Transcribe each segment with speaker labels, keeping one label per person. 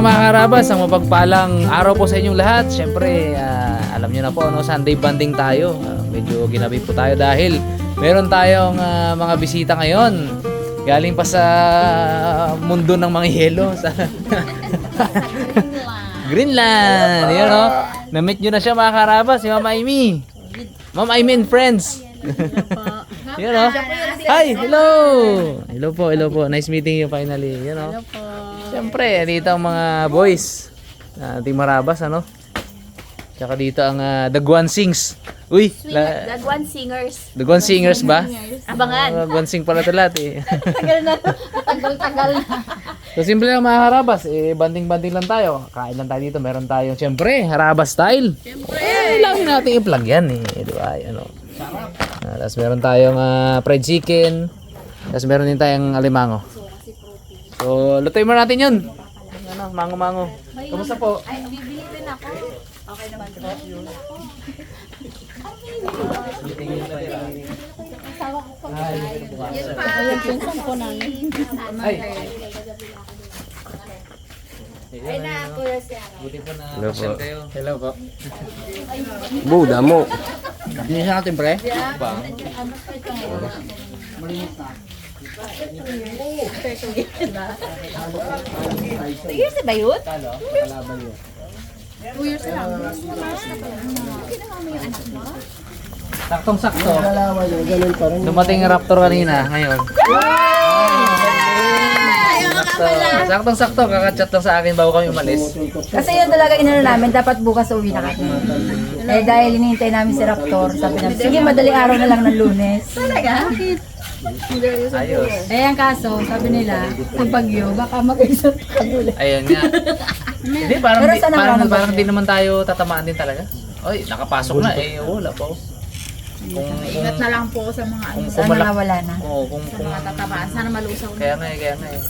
Speaker 1: mga karabas, ang mapagpalang araw po sa inyong lahat. Siyempre, ah, alam niyo na po, no, Sunday banding tayo. Ah, medyo ginabi po tayo dahil meron tayong ah, mga bisita ngayon. Galing pa sa mundo ng mga yelo. Sa Greenland. Yun, no? Na-meet nyo na siya mga karabas, si Mama Amy. Mama Amy and friends. Yun, no? Hi, hello! Hello po, hello po. Nice meeting you finally. You know? Hello po. Siyempre, dito ang mga boys. Uh, ating marabas, ano? Tsaka dito ang uh, Dagwan Sings. Uy! La,
Speaker 2: Dagwan Singers.
Speaker 1: Dagwan Singers ba?
Speaker 2: Abangan.
Speaker 1: Uh, Dagwan Sing pala ito lahat eh.
Speaker 2: Tagal na. Tagal-tagal na.
Speaker 1: so simple lang mga harabas, eh, banding-banding lang tayo. Kain lang tayo dito, meron tayong siyempre, harabas style. Siyempre! Eh, lagi natin i-plug yan eh. Di ba? Ano? Uh, tapos meron tayong ah, fried chicken. Tapos meron din tayong alimango. So, lutuin mo natin yun. Ano, mango-mango. Kamusta po?
Speaker 2: Ay, bibili ako. Okay naman. Yun pa. Pinsan po namin.
Speaker 1: Ay,
Speaker 2: Ay na, kuya siya.
Speaker 1: buti po na
Speaker 3: Hello po.
Speaker 1: kayo. Hello po.
Speaker 3: Buda mo.
Speaker 1: Nisa natin pre?
Speaker 2: Two years na ba yun?
Speaker 1: Talo, kalaban yun.
Speaker 2: Two years na lang.
Speaker 1: Saktong sakto. Dumating yung raptor kanina, ngayon. Sakto. Saktong sakto, kakachat lang sa akin bago kami umalis.
Speaker 4: Kasi yun talaga inano namin, dapat bukas uwi na kami. Eh dahil hinihintay namin si Raptor, sabi namin, sige madaling araw na lang ng lunes.
Speaker 2: Talaga?
Speaker 1: Ayos.
Speaker 4: Eh ang kaso, sabi nila, sa Bagyo, baka mag-isip ka ulit.
Speaker 1: Ayun nga. Hindi, parang,
Speaker 4: Pero
Speaker 1: di,
Speaker 4: sana
Speaker 1: parang, parang
Speaker 4: ba?
Speaker 1: di naman tayo tatamaan din talaga. Oy, nakapasok na eh. Wala po. Kung, kung,
Speaker 2: Ingat na lang po sa mga ano.
Speaker 1: kung, kung,
Speaker 4: Sana
Speaker 1: malak-
Speaker 4: nga wala na.
Speaker 1: Oo, kung,
Speaker 2: Sa
Speaker 1: kung,
Speaker 2: mga tatabaan. Sana malusaw na.
Speaker 1: kaya nga eh, kaya nga eh.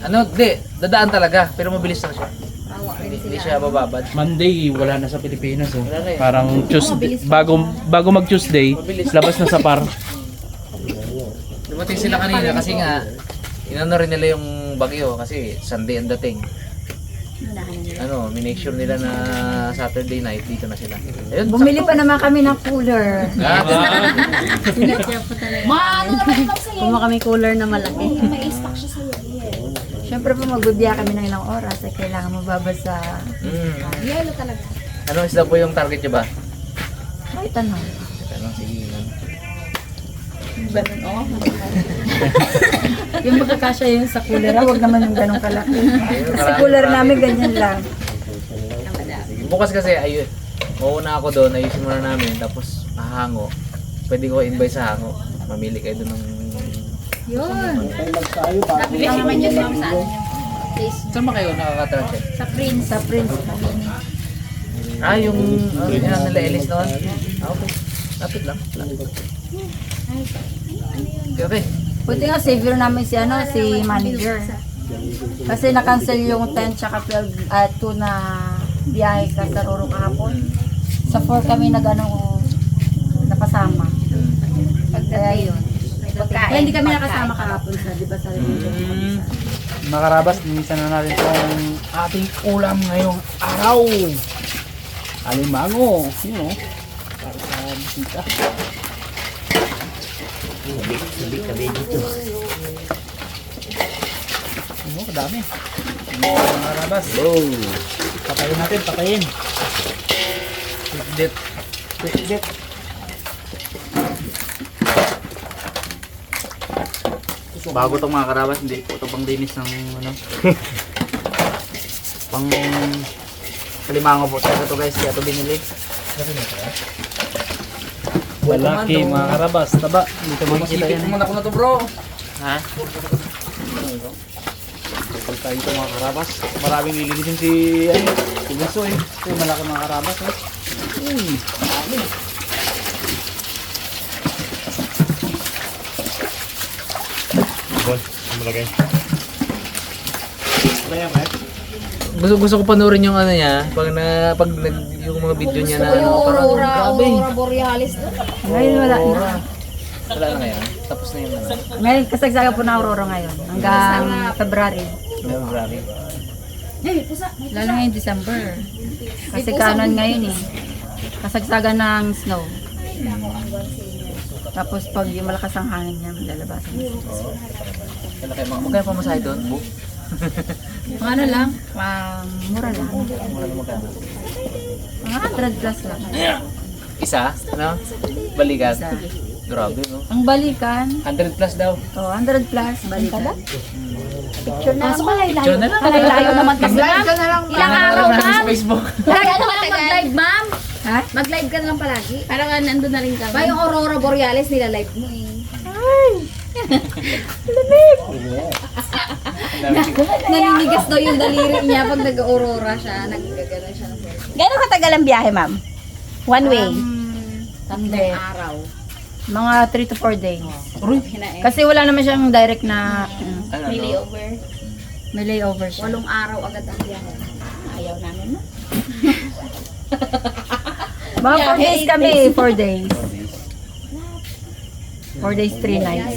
Speaker 1: Ano, di, dadaan talaga, pero mabilis lang siya.
Speaker 2: Tawa rin
Speaker 1: Hindi, hindi
Speaker 2: sila.
Speaker 1: siya bababad.
Speaker 3: Monday, wala na sa Pilipinas. Oh.
Speaker 1: Wala na eh.
Speaker 3: Parang Tuesday, bago, bago mag-Tuesday, labas na sa par.
Speaker 1: Dumating sila kanina kasi nga, inano rin nila yung bagyo kasi Sunday ang dating. Ano, minake sure nila na Saturday night dito na sila. Ayun,
Speaker 4: Bumili pa naman kami ng cooler.
Speaker 2: Maano naman ito sa'yo?
Speaker 4: Kumuha kami cooler na malaki.
Speaker 2: May stock siya sa'yo.
Speaker 4: Siyempre po magbibiya kami ng ilang oras, eh kailangan mababa sa
Speaker 1: mm.
Speaker 2: Yelo talaga.
Speaker 1: Ano isda po yung target nyo ba?
Speaker 4: kahit ano.
Speaker 1: Ano, sige.
Speaker 2: Ganun, oh.
Speaker 4: Yung magkakasya yun sa cooler, ah, huwag naman yung ganong kalaki.
Speaker 1: Marami-
Speaker 4: cooler namin ganyan lang.
Speaker 1: Sige, Bukas kasi, ayun, mauna ako doon, ayusin muna namin, tapos mahango. Pwede ko invite sa hango. Mamili kayo doon ng...
Speaker 2: Yun. Nabili naman yun ma'am sa ano. Place.
Speaker 1: Saan ba kayo nakaka-transit?
Speaker 2: Sa Prince.
Speaker 4: Sa Prince.
Speaker 1: Ah, yung ano yan nila Ellis noon? Ah, okay. Lapit lang. Lapit. Okay, okay.
Speaker 4: Buti nga savior namin si ano, si manager. Kasi na-cancel yung 10 tsaka 12 at 2 na biyahe ka sa Roro kahapon. Sa 4 kami nag ano, napasama. Kaya yun. Kaya hindi kami nakasama kahapon sa, di ba sa
Speaker 1: Mm.
Speaker 3: Mga karabas, minsan na natin itong ating ulam ngayong araw. Alimango, yun o. Para sa bisita. Ano, kadami. Mga karabas. Patayin natin, patayin.
Speaker 1: Dip.
Speaker 3: Dip. Bago tong mga karabas, hindi po ito pang linis ng ano. pang kalimango po. Ito guys, kaya ito binili. Malaki mga karabas, taba. Dito makikita yan.
Speaker 1: muna ko na to bro.
Speaker 3: Ha? Kapag tayo ito mga karabas, maraming lilinisin si ano, si Gusto eh. Ito malaki mga karabas eh. Hmm, dami. Ano yan, eh?
Speaker 1: Gusto gusto ko panoorin yung ano niya, pag na pag nag yung mga video niya na
Speaker 2: Gusto ko yung
Speaker 1: ano, parang
Speaker 2: Aurora,
Speaker 1: grabe.
Speaker 2: Aurora Borealis.
Speaker 4: Ngayon wala na.
Speaker 1: Wala na ngayon. Tapos na yun ano.
Speaker 4: Ngayon kasagsaga po na Aurora ngayon. Hanggang February.
Speaker 1: February.
Speaker 4: Lalo ngayong December. Kasi kanon ngayon eh. Kasagsagan ng snow. Tapos pag yung malakas ang hangin niya, lalabasan niya.
Speaker 1: Ano kayo mga magkano pa masahe doon? Bu?
Speaker 4: Mga ano lang, um, mura lang.
Speaker 1: Mura na magkano?
Speaker 4: Mga 100 plus lang.
Speaker 1: Isa? Ano? Balikan?
Speaker 4: Isa.
Speaker 1: Grabe, no?
Speaker 4: Ang balikan,
Speaker 1: 100 plus daw.
Speaker 4: oh, 100 plus, balikan.
Speaker 2: Picture na
Speaker 4: Kaso
Speaker 2: lang.
Speaker 4: kalay-layo.
Speaker 1: Picture na lang.
Speaker 4: Kalay-layo naman kasi.
Speaker 2: Mag-live ka na lang.
Speaker 4: Ilang araw, ma'am?
Speaker 1: sa Facebook.
Speaker 2: Lagi ano ka mag-live, ma'am?
Speaker 4: Ha?
Speaker 2: Mag-live ka na lang palagi.
Speaker 5: Parang nandun na rin kami.
Speaker 2: Ba yung Aurora Borealis nila-live mo eh. Naninigas daw yung daliri niya pag nag-aurora siya. Nagagano siya ng cellphone.
Speaker 5: Gano'ng katagal ang biyahe, ma'am? One way?
Speaker 4: Hindi.
Speaker 2: Araw.
Speaker 4: Mga 3 to 4 days.
Speaker 2: Hinae.
Speaker 4: Kasi wala naman siyang direct na ano,
Speaker 5: May layover.
Speaker 4: may layover siya.
Speaker 2: Walong araw agad ang biyahe.
Speaker 5: Ayaw namin, no?
Speaker 4: Mga 4 days kami, 4 days. 4 days, 3 nights.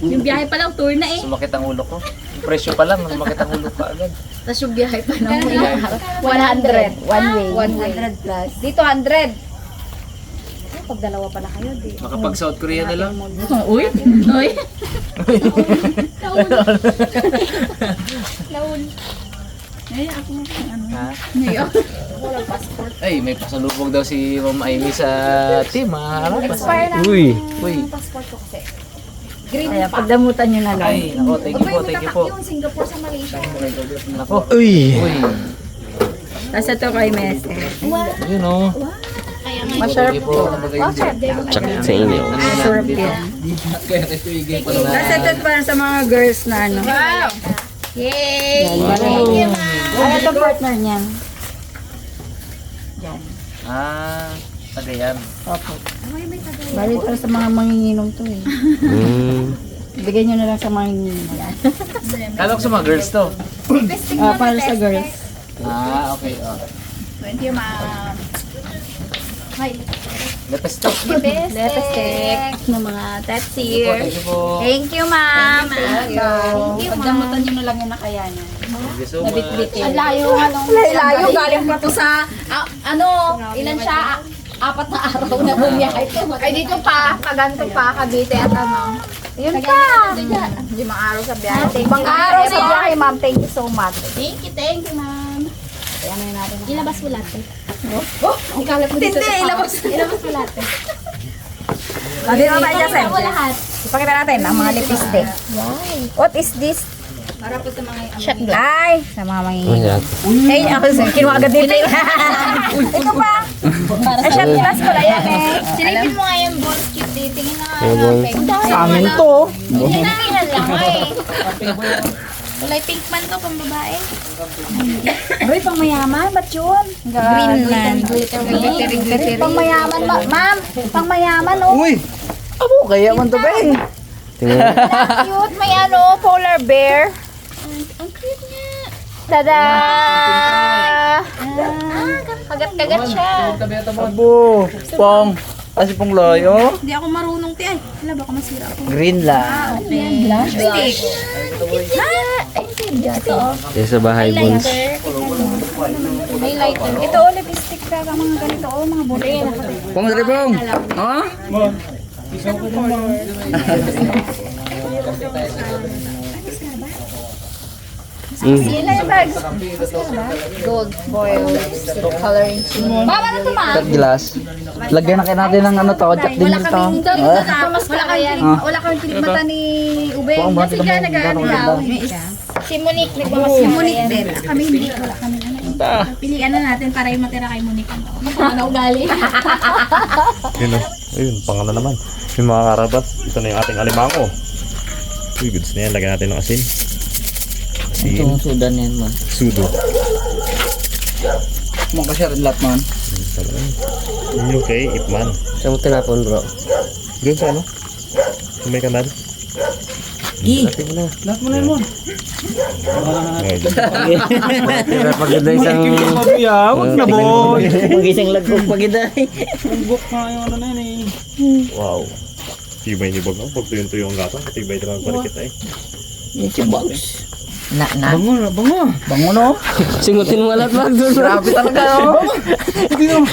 Speaker 5: Yung biyahe pa lang, tour na eh.
Speaker 1: Sumakit ang ulo ko. Yung presyo pa lang, sumakit ang ulo pa agad.
Speaker 2: Tapos yung biyahe pa ng
Speaker 1: Biyahe pa.
Speaker 5: 100. One way.
Speaker 2: One way.
Speaker 4: 100 plus.
Speaker 2: Dito 100. Eh, Pag dalawa pala kayo, di.
Speaker 1: Makapag South Korea na lang.
Speaker 5: Uy! Uy!
Speaker 2: Eh, ako ano.
Speaker 1: Ha?
Speaker 2: Ngayon. Walang passport.
Speaker 1: Ay, may pasalubong daw si Ma'am Amy sa team, mga karapas.
Speaker 2: Expire na.
Speaker 1: Uy. Uy.
Speaker 2: Yung passport ko kasi. Green
Speaker 4: Kaya
Speaker 2: pa.
Speaker 4: pagdamutan nyo na lang.
Speaker 1: Ay, nako, thank you po, thank you po.
Speaker 2: yung Singapore sa Malaysia.
Speaker 1: Nako. Uy. Uy.
Speaker 4: Tapos ito kay Mese.
Speaker 1: Yun o.
Speaker 4: Masarap
Speaker 1: Thank you po. Check sa inyo.
Speaker 4: Masarap yan. Tapos ito para sa mga girls na ano.
Speaker 2: Wow!
Speaker 5: Yay!
Speaker 4: Ano ito partner niyan?
Speaker 1: Ah, tagayan.
Speaker 4: Opo. Bali para sa mga manginginom to eh. Bigyan nyo na lang sa mga manginginom.
Speaker 1: Kala ko sa mga girls to.
Speaker 4: Ah, para sa girls.
Speaker 1: Ah, okay. Oh.
Speaker 2: Thank you, ma'am. Hi.
Speaker 1: Lepes to.
Speaker 5: Lepestek ng mga
Speaker 1: Thank you po, thank you po.
Speaker 5: Thank you, ma'am.
Speaker 4: Pagdamutan nyo na lang yung nakayanan.
Speaker 1: Thank you so much.
Speaker 2: Ang layo, ano? Layo, galing pa to sa, ah, ano, ilan siya? Ah, Apat na araw na bumiyahe. Ay, dito pa, kaganto pa, Cavite at ano. Yun pa. Limang araw sa biyahe. Limang araw sa biyahe, ma'am. Thank you so much.
Speaker 5: Thank you, thank you, ma'am. Ilabas mo lahat eh.
Speaker 2: Oh, ang kalat mo dito.
Speaker 5: Hindi, ilabas, ilabas mo lahat eh.
Speaker 2: Sabi mo ba,
Speaker 5: mo lahat.
Speaker 2: Ipakita natin ang mga lipstick. What is this?
Speaker 4: Para po sa mga
Speaker 5: Shotgun.
Speaker 2: Ay, sa mga manginginom. Ay, ako sa kinuha agad dito. Ito pa. Ay, shot glass ko lang yan eh.
Speaker 5: Silipin mo nga yung balls cute eh. Tingin na nga.
Speaker 3: Sa amin to.
Speaker 5: Hindi na lang eh. Kulay pink man to pang babae.
Speaker 2: Aray, pang mayaman. Ba't yun?
Speaker 5: Greenland.
Speaker 2: Glittery, glittery. Pang mayaman, ma- ma'am. Pang mayaman, oh.
Speaker 3: Uy! Abo, kaya man to, Beng.
Speaker 2: Cute. May ano, polar bear.
Speaker 5: Ang cute niya.
Speaker 2: Tada!
Speaker 5: Ah, kagat-kagat siya.
Speaker 3: Abo, pong. Kasi pong layo.
Speaker 5: Hindi ako marunong ti ay. Wala baka masira ako.
Speaker 3: Green lang.
Speaker 5: Blush.
Speaker 6: Yung sa bahay, Bones.
Speaker 2: May lighter. Ito, oh, lipstick ka. Mga ganito, oh, mga buti.
Speaker 3: Pong, dali pong. Ha?
Speaker 2: Yan lang yung bags. Gold foil lipstick coloring ano to, ma?
Speaker 3: Third glass. Lagyan na kayo natin ng ano to, jack din
Speaker 2: Wala kaming
Speaker 3: Ah.
Speaker 2: wala kaming wala kaming kilig mata ni Ube. Kasi
Speaker 3: bakit
Speaker 2: ka
Speaker 3: naman
Speaker 2: nag-ano daw.
Speaker 5: Si Monique nagmamas
Speaker 2: Si Monique din. Kami hindi. Wala kami ano.
Speaker 5: Pilihan na natin para yung matira kay Monique. Ano ugali?
Speaker 7: Yun o. Ayun, pangano naman. Yung mga karabas, ito na yung ating alimango. Uy, goods na yan. Lagyan natin ng asin. Asin.
Speaker 3: Itong sudan yan man.
Speaker 7: Sudo.
Speaker 3: Mga kasya rin lahat man.
Speaker 7: Yung kay Ipman.
Speaker 6: Saan mo tinapon, bro?
Speaker 7: Doon sa ano? Sa may kanal.
Speaker 6: Dati mo na.
Speaker 3: Lahat mo na yun mo.
Speaker 7: Ay,
Speaker 6: Tira pag ganda isang...
Speaker 3: Mabiyawag na boy.
Speaker 6: Pag isang lagkog pag ganda.
Speaker 3: Buk na yung ano na yun eh.
Speaker 7: wow. Tibay ni Bog. Pag tuyong-tuyo ang gatong, tibay talaga ang barikit ay.
Speaker 6: Yung si.
Speaker 4: Na, na.
Speaker 3: Bango na, bango. Bango no?
Speaker 6: Singutin mo lahat wag doon.
Speaker 3: Grabe talaga oh. Hindi no.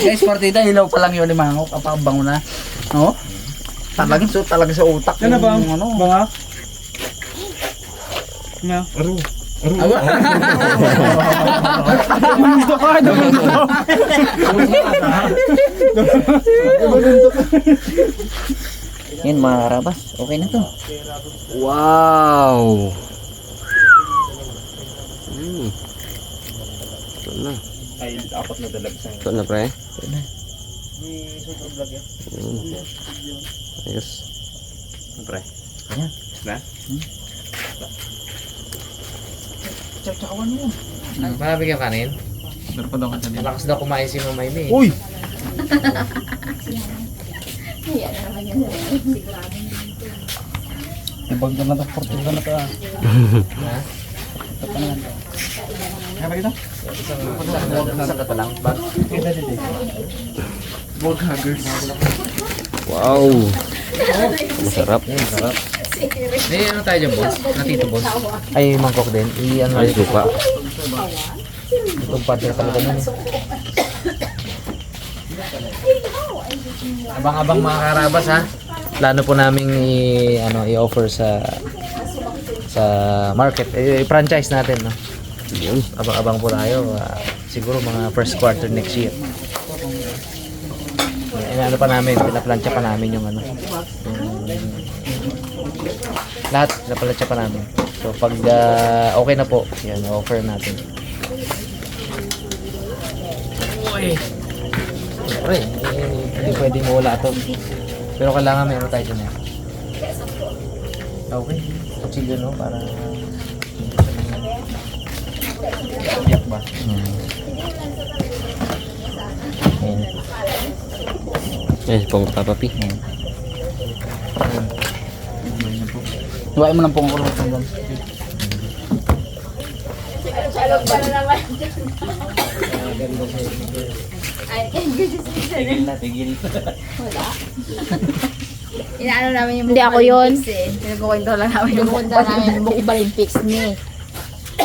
Speaker 3: Guys, partida, hilaw pa lang yun ni Mango kapag bango na. No? Talagang so, talaga sa utak. Yan na ba? Ano? Banga? Na. Aro. Aro. Dumunto ka, dumunto.
Speaker 6: Yan mga karabas. Okay na to. Wow! Hmm. Ito na.
Speaker 7: Ay, apat na dalag sa
Speaker 6: Ito na pre. Hmm. Ayos.
Speaker 7: Pre.
Speaker 3: Ayan.
Speaker 7: Na?
Speaker 3: Tsakawan mo.
Speaker 1: Marami kang kanin?
Speaker 3: Nagpadang ka sa
Speaker 1: Malakas daw kumain si Mama Amy.
Speaker 3: Uy! Ibang ka na to, portal ka na to ah. Kaya ba kita?
Speaker 1: Isang ka lang. Ba?
Speaker 3: Kita dito. Bog huggers.
Speaker 6: Wow! Masarap.
Speaker 1: Sarap. May ano tayo dyan, boss? Natito, boss? Ay, mangkok din. I, ano,
Speaker 6: Ay, suka.
Speaker 1: itong partner talaga nun. Eh. Abang-abang mga karabas ha. Plano po namin i ano i-offer sa sa market. Eh, i-franchise natin no.
Speaker 6: Yun.
Speaker 1: Abang-abang po tayo. ah, siguro mga first quarter next year. Eh, ano pa namin, pinaplansya pa namin yung ano. Yung, lahat, pinaplansya pa namin. So pag ah, okay na po, yan, offer natin. Uy! Siyempre, eh, hindi pwedeng mawala to. Pero kailangan meron tayo dyan eh. Okay. Kutsilyo no, para... Yak ba? Hmm. Ayan.
Speaker 6: Eh, pong papapi.
Speaker 3: Huwain mo ng pungkulong doon.
Speaker 1: Tigil na, tigil.
Speaker 2: Inaano namin yung
Speaker 5: Hindi ako yun.
Speaker 2: Pinagkukwento lang namin yung
Speaker 5: Pumunta namin Olympics ni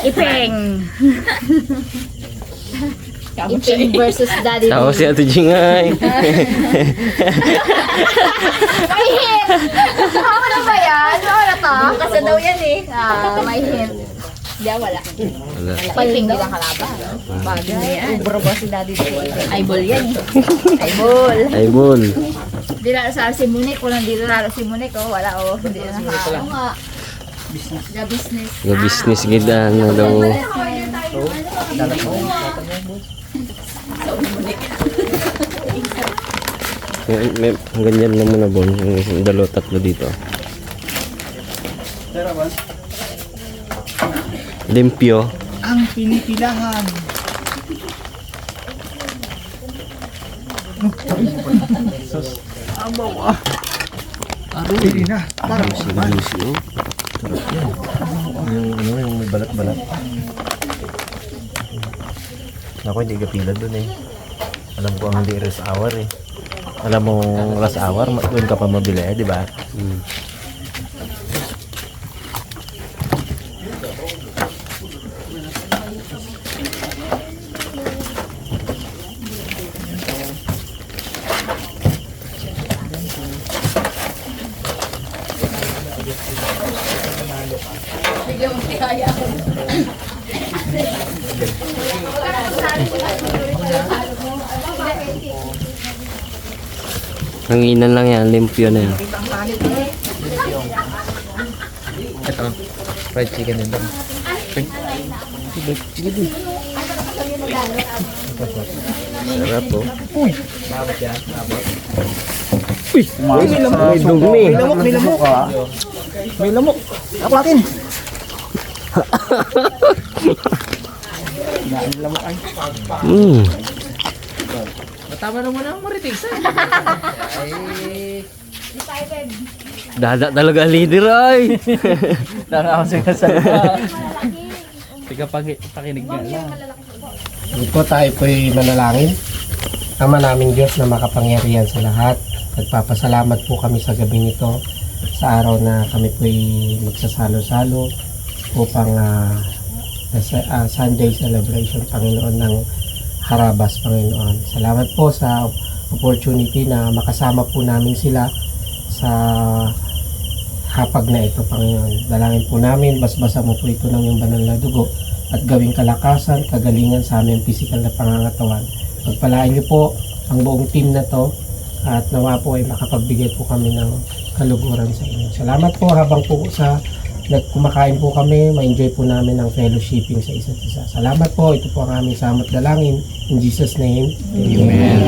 Speaker 5: Ipeng. Ipeng versus Daddy
Speaker 6: Tao
Speaker 5: D.
Speaker 6: si Ate Jingay.
Speaker 2: May hint! Ano ba yan? Ano na to? Kasi daw yan eh. Ah, may hint.
Speaker 5: Hindi, wala.
Speaker 6: Wala.
Speaker 2: Ipeng bilang kalaban. Bagay yan. Bro ba si Daddy?
Speaker 5: Eyeball yan.
Speaker 2: Bol.
Speaker 6: Ay, bol.
Speaker 2: Hindi lalo sa si Monique. Kung nandito lalo si Monique, oh, wala oh. Hindi na naka. Oo nga. The business.
Speaker 6: Nga business gida na daw. May, may, ganyan na muna bon. Yung dalawa tatlo dito. Limpyo.
Speaker 3: Ang pinipilahan. Sus. Amaw ah. Pili na.
Speaker 6: Juicy na juicy oh.
Speaker 1: Yung ano, yung may balat-balat. Ako hindi ka pila dun eh. Alam ko ang hindi rush hour eh. Alam mo rush hour, doon ka pa mabili eh, di ba?
Speaker 6: Mm. Hanginan lang yan, limpyo na yan.
Speaker 1: Ito, fried chicken din doon.
Speaker 6: Sarap oh.
Speaker 1: Bakit yan?
Speaker 6: Uy, may lamok. May
Speaker 3: lamok, may lamok ah. May lamok. Ako natin. Daan ng lamok ay.
Speaker 6: Mm.
Speaker 1: Matama na muna ang maritig sa Ay,
Speaker 6: Dada talaga leader ay.
Speaker 3: Daan ako sinasalita. Tiga pag pakinig nga lang.
Speaker 8: Hindi po tayo po'y manalangin. Ama naming Diyos na makapangyarihan sa lahat. Nagpapasalamat po kami sa gabi nito sa araw na kami po'y magsasalo-salo po pang ah, sa- ah, Sunday celebration, Panginoon ng Harabas, Panginoon. Salamat po sa opportunity na makasama po namin sila sa hapag na ito, Panginoon. Dalangin po namin, basbasa mo po ito ng iyong banal na dugo at gawing kalakasan, kagalingan sa aming physical na pangangatawan. Pagpalain niyo po ang buong team na to at nawa po ay makapagbigay po kami ng kaluguran sa inyo. Salamat po habang po sa nagkumakain po kami, ma-enjoy po namin ang fellowshipping sa isa't isa. Salamat po, ito po ang aming samat dalangin. In Jesus' name, Amen.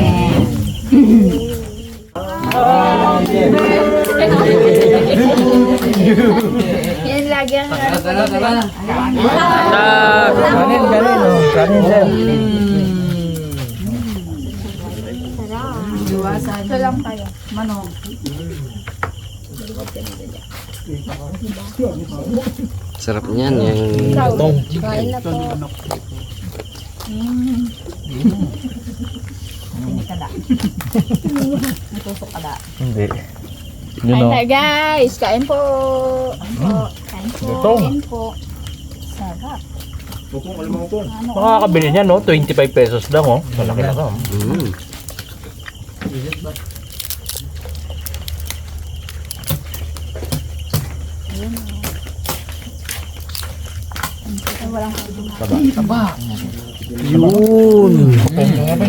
Speaker 5: Yan lagi ang
Speaker 3: Tara, tara.
Speaker 1: Kanin, kanin, oh. Kanin.
Speaker 2: Ito lang tayo.
Speaker 6: Sarap niyan. Yung
Speaker 5: Kain na po.
Speaker 1: Hindi.
Speaker 2: Kain
Speaker 1: Yun, oh.
Speaker 2: na guys. Kain po. Kain po. Kain po. Sarap.
Speaker 1: Makakabili niya, no? 25 pesos lang, oh. Malaki na ka.
Speaker 6: mm. Yun.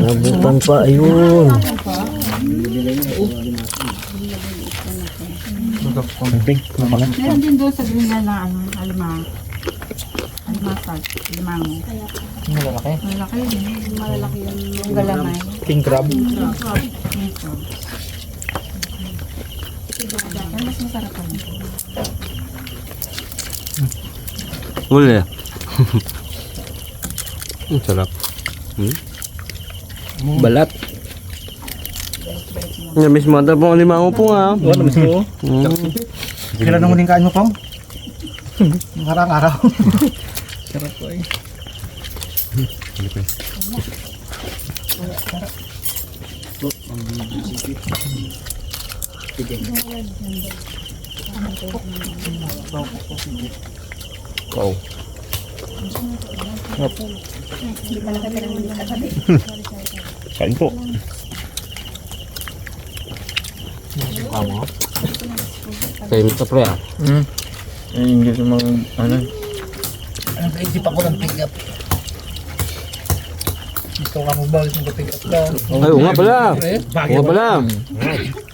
Speaker 6: Nabutan pa, ayun.
Speaker 4: Meron din doon sa green na ano, alimang. Alimasag, alimango.
Speaker 1: Malalaki.
Speaker 4: Malaki yun. Malalaki yun. Yung galamay.
Speaker 1: King crab.
Speaker 4: Ito. Yan mas masarap pa nito.
Speaker 6: Huli. Ang sarap. Hmm? Balat. Namiss mo ata pong alimango po nga.
Speaker 1: Oo, namiss ko.
Speaker 6: Mm.
Speaker 8: Kailan ang huling kain mo, Pam? Marang araw.
Speaker 1: Sarap po, eh. Wow.
Speaker 7: Kain po.
Speaker 6: Kayo mo pre ah.
Speaker 1: Hmm. Yung English yung mga, ano,
Speaker 3: Ang kaisip ako ng pick up. Gusto ka mo ba gusto ko pick up daw?
Speaker 6: Ay, nga pala. Oo nga pala.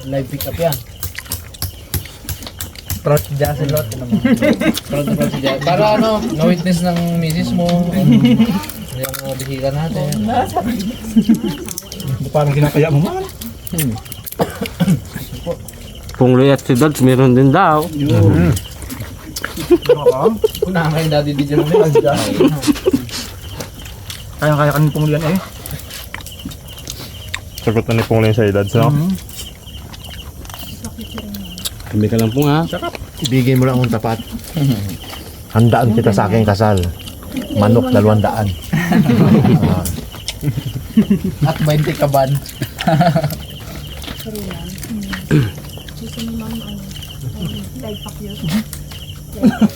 Speaker 3: Live pick up yan. Proud si Jason Lot. naman. Proud na proud si Jason. Para ano, na-witness ng misis mo. Yung uh, bisita natin.
Speaker 8: Parang ginakaya mo, man.
Speaker 6: Kung Ray at si Dads, meron din daw.
Speaker 3: Unahan kayo daddy di dyan mo
Speaker 8: Kaya-kaya ka pong liyan eh.
Speaker 7: Sagot na ni Pong Len sa edad, no?
Speaker 6: Kami ka lang po nga.
Speaker 9: Ibigay mo lang ang tapat. Handaan kita sa aking kasal. Manok, dalawang daan.
Speaker 3: At 20 kaban.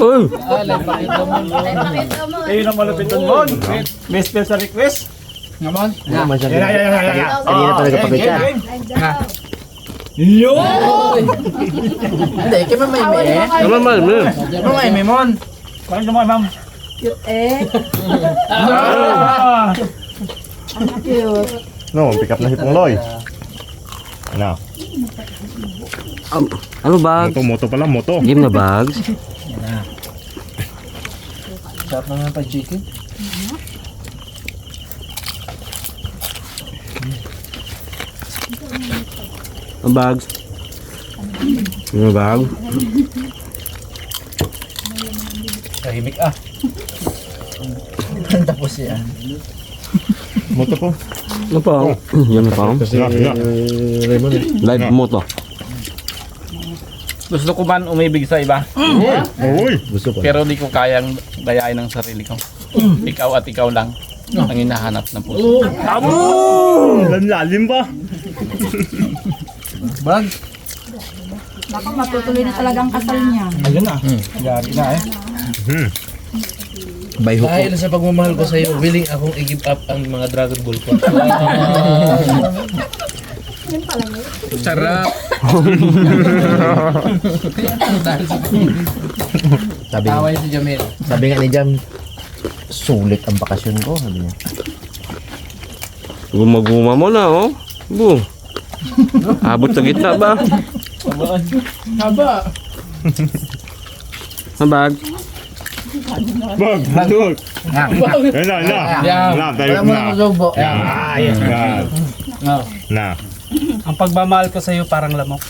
Speaker 6: Uy!
Speaker 3: Ah, live pakita mo.
Speaker 8: Ayun ang malupit doon, Mon. May special request.
Speaker 3: Naman.
Speaker 9: Naman siya.
Speaker 8: Yan, yan, yan,
Speaker 9: nagpapakita.
Speaker 3: Hindi, kaya may may
Speaker 6: Ano naman, man?
Speaker 3: Ano nga, may mon?
Speaker 8: Kain mo, ma'am.
Speaker 4: Cute eh.
Speaker 8: Ah!
Speaker 4: Cute.
Speaker 7: No, pick up na si Pong Loy. Ano?
Speaker 6: Um, ano bag?
Speaker 7: Moto, moto pala, moto.
Speaker 6: Game na bags?
Speaker 3: Sarap naman pa chicken.
Speaker 6: Ang bags? Ano bag?
Speaker 3: Tahimik ah. Tapos yan.
Speaker 7: Moto po.
Speaker 6: Ano pa? Yan na pa.
Speaker 7: Kasi, yeah,
Speaker 9: Raymond eh.
Speaker 6: Live moto.
Speaker 1: Gusto ko man umibig sa iba,
Speaker 7: Uy!
Speaker 9: Gusto ko.
Speaker 1: pero di ko kayang dayain ng sarili ko. Ikaw at ikaw lang ang hinahanap ng puso.
Speaker 7: Lan lalim pa.
Speaker 3: Bag.
Speaker 4: Baka matutuloy na talaga ang kasal niya.
Speaker 8: Ayun na. Gari na eh.
Speaker 7: Hmm.
Speaker 9: By hook.
Speaker 1: Dahil sa pagmamahal ko sa iyo, willing akong i-give up ang mga Dragon Ball ko. Sarap.
Speaker 9: Sabi,
Speaker 1: Taway si Jamil.
Speaker 9: sabi nga ni Jam, sulit ang bakasyon ko. Sabi niya.
Speaker 7: Gumaguma mo na, oh. Bu. Abot sa gitna ba?
Speaker 1: Haba.
Speaker 7: Mabag. Bag, bag.
Speaker 3: Yan.
Speaker 7: Yan na, na.
Speaker 1: Yan.
Speaker 7: Na, tayo na. Ah, yan. Yan. Na.
Speaker 10: Ang pagmamahal ko sa iyo parang lamok.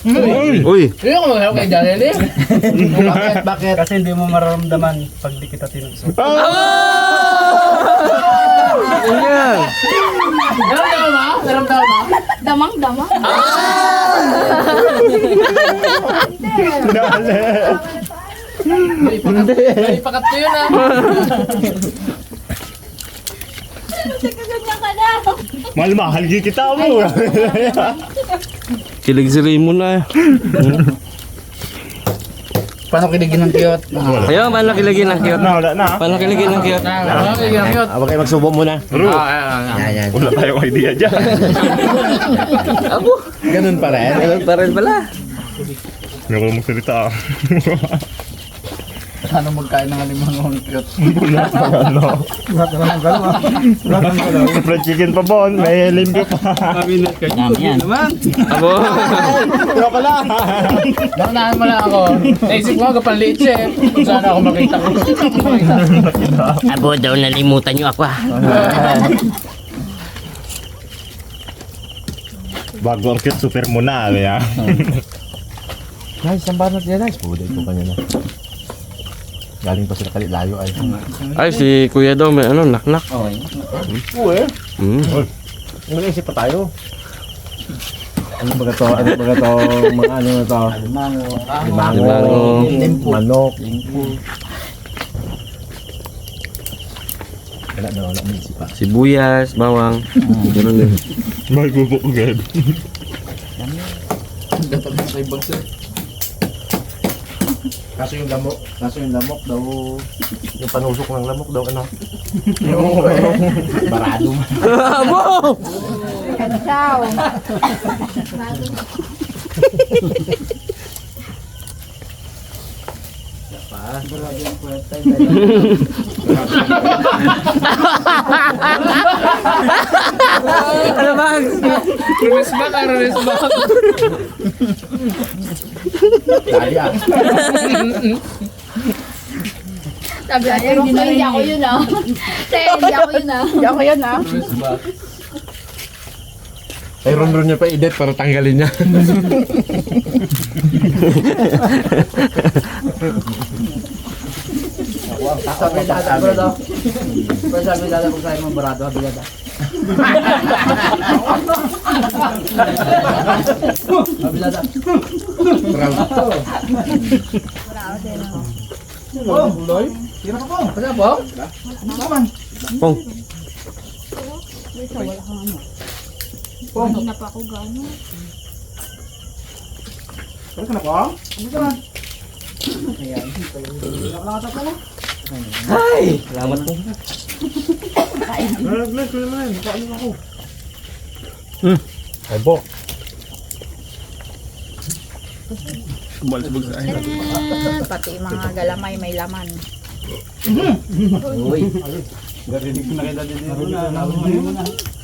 Speaker 7: Uy.
Speaker 1: Hindi ko mag kay Janel eh.
Speaker 3: Bakit? Bakit?
Speaker 10: Kasi hindi mo mararamdaman pag di kita tinusok.
Speaker 1: Naramdaman mo? Naramdaman mo?
Speaker 5: Damang dama.
Speaker 1: May pakat ko yun ah.
Speaker 7: Mahal mahal kita mo. Kilig si Raymond na.
Speaker 3: Paano kiligin ng kiyot?
Speaker 7: Ayaw, paano kiligin ng cute? Na, wala na. Paano kiligin ng cute?
Speaker 1: Okay, yung cute.
Speaker 9: Ah, Huwag kayo magsubo muna.
Speaker 7: Bro,
Speaker 9: Yan, yan.
Speaker 7: wala tayong idea dyan.
Speaker 9: Ganun pa rin. Ganun pa rin pala.
Speaker 7: Hindi ko magsalita ah.
Speaker 3: Paano magkain ng alimang ng kiyot?
Speaker 7: Ano? Fried chicken pa bon, may limpyo pa. Abo. Kaya pala.
Speaker 1: Naunahan mo lang ako. Naisip ko ako panliit siya eh. Kung saan ako makita ko.
Speaker 9: Abo daw, nalimutan niyo ako ah.
Speaker 7: Bago ang cute, super mo na. Kaya.
Speaker 9: Guys, ang banat niya guys. Pude ko kanya na. Galing pa sila kalit layo ay.
Speaker 7: Ay, si kuya daw may ano, naknak.
Speaker 9: Uwe.
Speaker 7: Mm.
Speaker 9: Mag-isip pa tayo. Ano ba to? Ano ba to? Mga ano na to?
Speaker 3: Limango.
Speaker 9: Limango. Manok. Wala na, wala isip pa.
Speaker 7: Sibuyas, bawang. Ganun din. May gubo ko gad.
Speaker 3: Dapat mo sa ibang sir.
Speaker 9: Kaso yung lamok, kaso yung lamok daw, yung panusok ng lamok daw ano? Barado man.
Speaker 5: Ciao.
Speaker 1: Ano ba? Rumis ba ka? Rumis ba?
Speaker 9: Dali ah.
Speaker 2: Sabi niya, hindi, hindi ako yun ah. Te, hindi ako yun ah. Hindi ako yun ah.
Speaker 9: Ay, ron-ron niya pa edit para tanggalin niya.
Speaker 3: Sabi dada, bro daw. Pero sabi dada kung sa'yo mo barado, sabi dada. Sabi dada. Oh, buloy. Tira ka po. Ano po? Naman.
Speaker 7: Pong.
Speaker 5: Hindi na pa ako gano'n.
Speaker 3: Tira ka na po. Ano ka na? Ayan. Nakakata ka na.
Speaker 9: Salamat po. Ay po.
Speaker 2: Ah, Pati yung mga galamay may laman.
Speaker 3: Garinig ko na kita din dito na.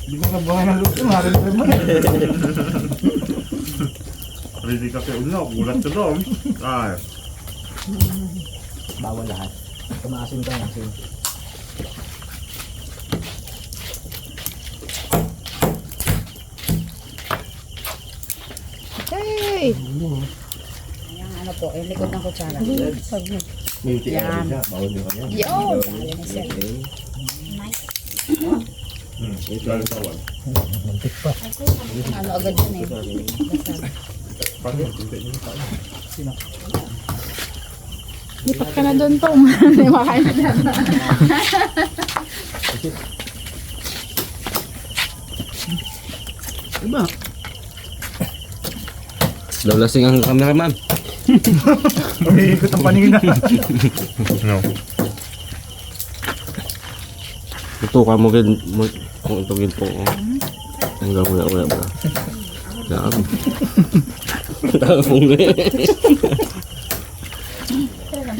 Speaker 3: Hindi mo kabuhay ng luto. Marin pa mo.
Speaker 7: Ready ka kay Uno, gulat ka daw. Ay.
Speaker 3: Bawal lahat. Tumaasin ka asin.
Speaker 2: Hey! Ayan, ano po, yung likod ng kutsara.
Speaker 9: May ka siya. Bawal din kanya.
Speaker 2: Yun! Dali ni sir. Ano agad yun eh. Lipat ka na doon po. Hindi makain na dyan.
Speaker 7: Daw lasing ang cameraman.
Speaker 3: Umiikot ang paningin na.
Speaker 7: No.
Speaker 5: Tutukan mo gid mo kung ito gid po. Hanggang wala wala ba. Dami. Dami pong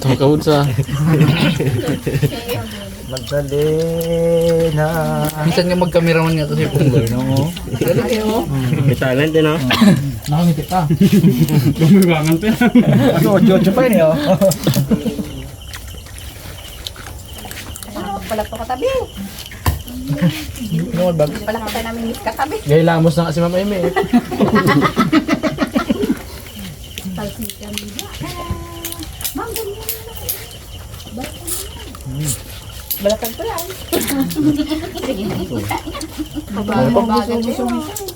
Speaker 1: Tukawod sa...
Speaker 3: Magdalena. Minsan nga magkameraman nga to si Punggoy, no?
Speaker 6: May talent din ah.
Speaker 10: Nakangiti pa. Lumiwangan pa yan.
Speaker 3: Ano, Jojo pa yun, oh.
Speaker 2: Palak pa katabi.
Speaker 3: Ano, bag?
Speaker 2: Palak pa namin miss katabi.
Speaker 1: Gay lamos na nga si Mama Amy eh.
Speaker 2: Balatan ko lang. Sige. Babagan gusto mo.